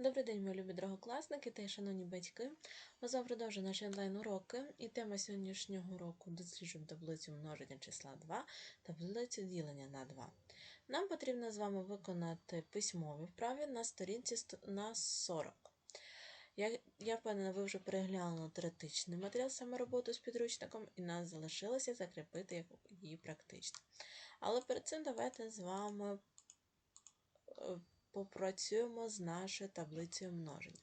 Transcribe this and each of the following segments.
Добрий день, мої любі другокласники та шановні батьки. Ми продовжуємо наші онлайн-уроки. І тема сьогоднішнього уроку досліджуємо таблицю множення числа 2 та таблицю ділення на 2. Нам потрібно з вами виконати письмові вправи на сторінці на 40. Я, я впевнена, ви вже переглянули теоретичний матеріал, саме роботу з підручником, і нас залишилося закріпити її практично. Але перед цим давайте з вами е, попрацюємо з нашою таблицею множення.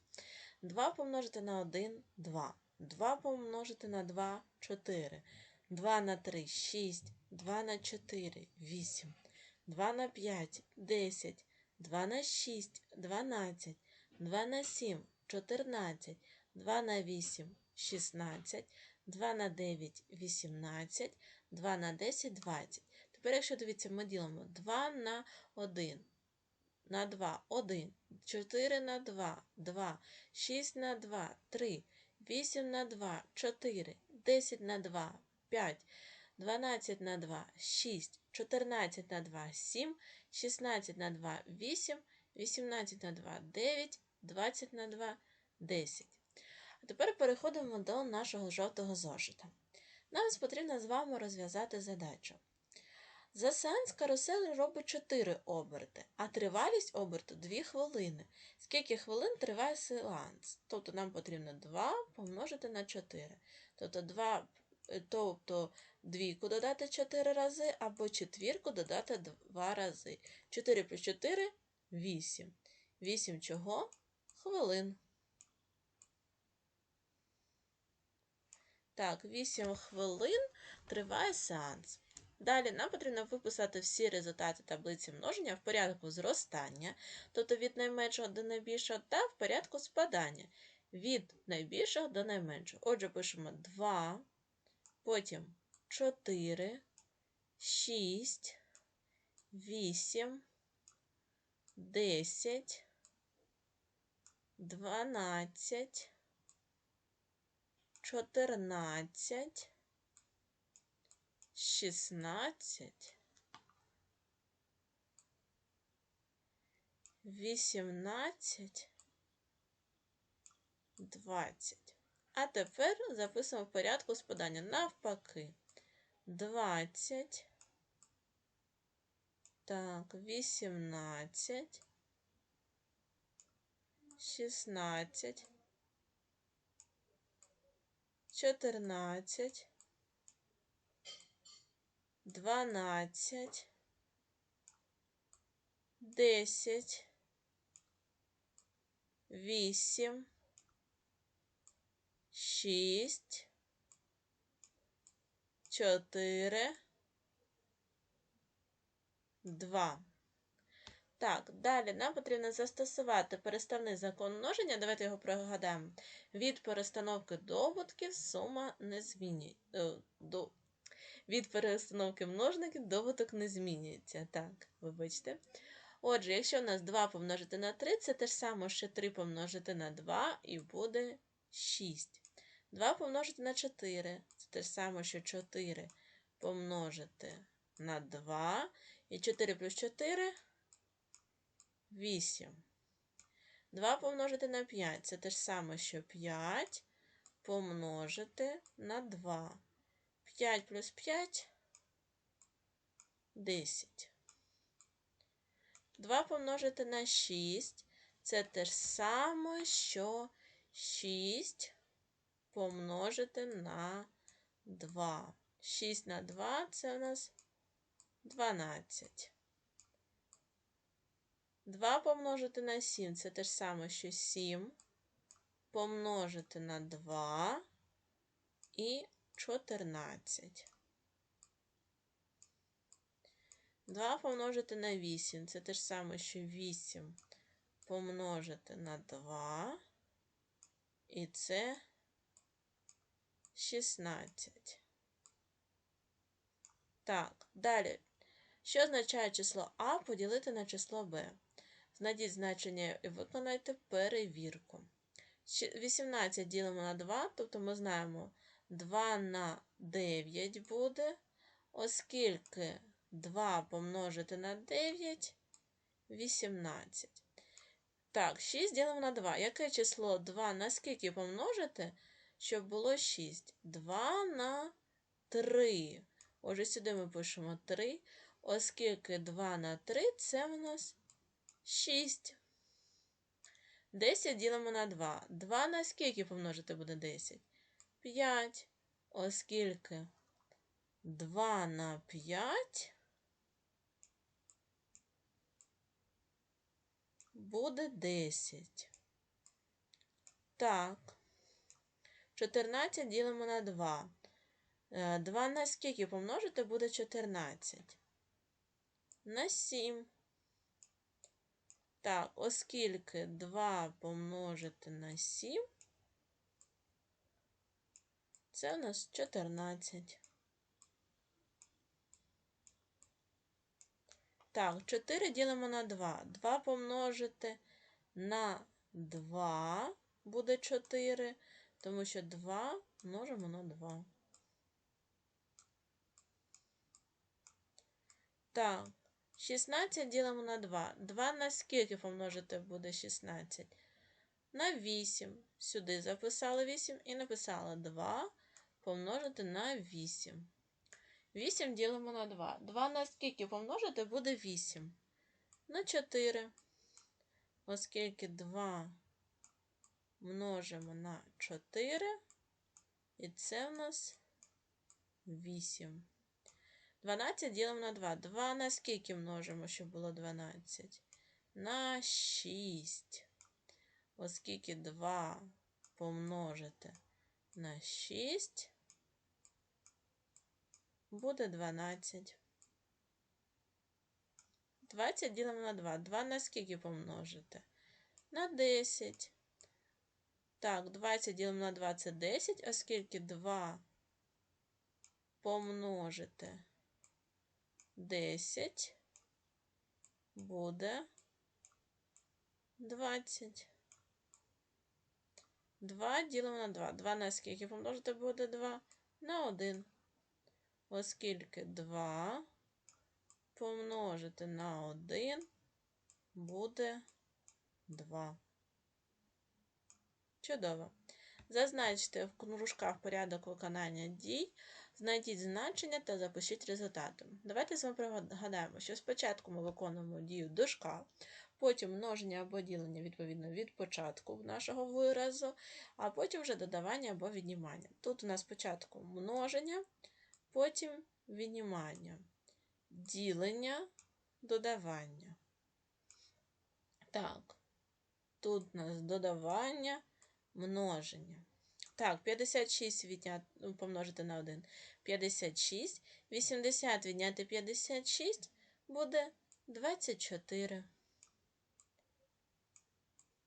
2 помножити на 1 2. 2 помножити на 2 4. 2 на 3 6. 2 на 4 8. 2 на 5 10. 2 на 6 12. 2 на 7 14. 2 на 8 16. 2 на 9 18. 2 на 10 20. Тепер, якщо дивіться, ми ділимо 2 на 1 на 2 1, 4 на 2 2, 6 на 2 3, 8 на 2 4, 10 на 2 5, 12 на 2 6, 14 на 2 7, 16 на 2 8, 18 на 2 9, 20 на 2 10. А тепер переходимо до нашого жовтого зошита. Нам потрібно з вами розв'язати задачу. За сеанс карусель робить 4 оберти, а тривалість оберту 2 хвилини. Скільки хвилин триває сеанс? Тобто нам потрібно 2 помножити на 4. Тобто 2, е, тобто двійку додати 4 рази, або четвірку додати 2 рази. 4 плюс 4 8. 8 чого? Хвилин. Так, 8 хвилин триває сеанс. Далі нам потрібно виписати всі результати таблиці множення в порядку зростання, тобто від найменшого до найбільшого, та в порядку спадання від найбільшого до найменшого. Отже, пишемо 2, потім 4, 6, 8, 10, 12, 14, шістнадцять, вісімнадцять, двадцять. А тепер записуємо в порядку спадання навпаки. Двадцять. Так, вісімнадцять, шістнадцять, чотирнадцять дванадцять, десять, вісім, шість, чотири, два. Так, далі нам потрібно застосувати переставний закон множення. Давайте його пригадаємо. Від перестановки добутків сума не змінюється. Від перестановки множників добуток не змінюється. Так, вибачте. Отже, якщо у нас 2 помножити на 3, це те ж саме, що 3 помножити на 2 і буде 6. 2 помножити на 4, це те ж саме, що 4 помножити на 2. І 4 плюс 4 8. 2 помножити на 5, це те ж саме, що 5 помножити на 2. 5 плюс 5 10. 2 помножити на 6. Це те ж саме, що 6 помножити на 2. 6 на 2 це у нас 12. 2 помножити на 7 це те ж саме, що 7 помножити на 2 і 14. 2 помножити на 8. Це те ж саме, що 8 помножити на 2. І це 16. Так, далі. Що означає число А поділити на число Б? Знайдіть значення і виконайте перевірку. 18 ділимо на 2, тобто ми знаємо 2 на 9 буде, оскільки 2 помножити на 9 18. Так, 6 ділимо на 2. Яке число 2 на скільки помножити, щоб було 6? 2 на 3. Отже, сюди ми пишемо 3, оскільки 2 на 3 це в нас 6. 10 ділимо на 2. 2 на скільки помножити буде 10? 5. Оскільки 2 на 5 буде 10. Так. 14 ділимо на 2. 2 на скільки помножити буде 14? На 7. Так, оскільки 2 помножити на 7, це у нас 14. Так, 4 ділимо на 2. 2 помножити на 2 буде 4, тому що 2 множимо на 2. Так, 16 ділимо на 2. 2 на скільки помножити буде 16? На 8. Сюди записали 8 і написали 2 помножити на 8. 8 ділимо на 2. 2 на скільки помножити буде 8. На 4. Оскільки 2 множимо на 4, і це в нас 8. 12 ділимо на 2. 2 на скільки множимо, щоб було 12? На 6. Оскільки 2 помножити на 6 буде 12. 20 ділимо на 2. 2 на скільки помножити? На 10. Так, 20 ділимо на 2 це 10, оскільки 2 помножити 10 буде 20. 2 ділимо на 2. 2 на скільки помножити буде 2? На 1. Оскільки 2 помножити на 1 буде 2. Чудово. Зазначте в кружках порядок виконання дій, знайдіть значення та запишіть результати. Давайте з вами пригадаємо, що спочатку ми виконуємо дію дужка, потім множення або ділення відповідно від початку нашого виразу, а потім вже додавання або віднімання. Тут у нас спочатку множення, потім віднімання, ділення, додавання. Так, тут у нас додавання множення. Так, 56 відняти, ну, помножити на 1. 56. 80 відняти 56 буде 24.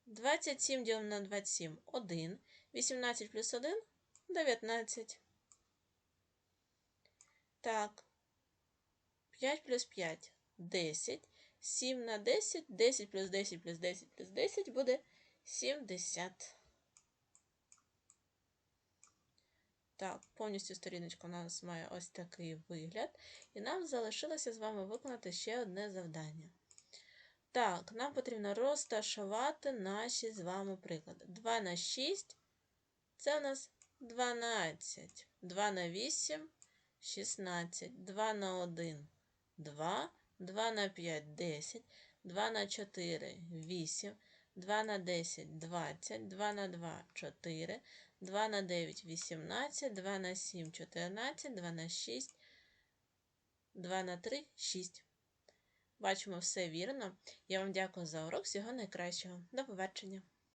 27 ділимо на 27 1. 18 плюс 1 19. Так. 5 плюс 5 10. 7 на 10, 10 плюс 10 плюс 10 плюс 10 буде 70. Так, повністю сторіночка у нас має ось такий вигляд. І нам залишилося з вами виконати ще одне завдання. Так, нам потрібно розташувати наші з вами приклади. 2 на 6 це у нас 12. 2 на 8 16. 2 на 1 2. 2 на 5 10. 2 на 4 8. 2 на 10 20. 2 на 2 4. 2 на 9 18, 2 на 7 14, 2 на 6, 2 на 3 6. Бачимо все вірно. Я вам дякую за урок. Всього найкращого. До побачення!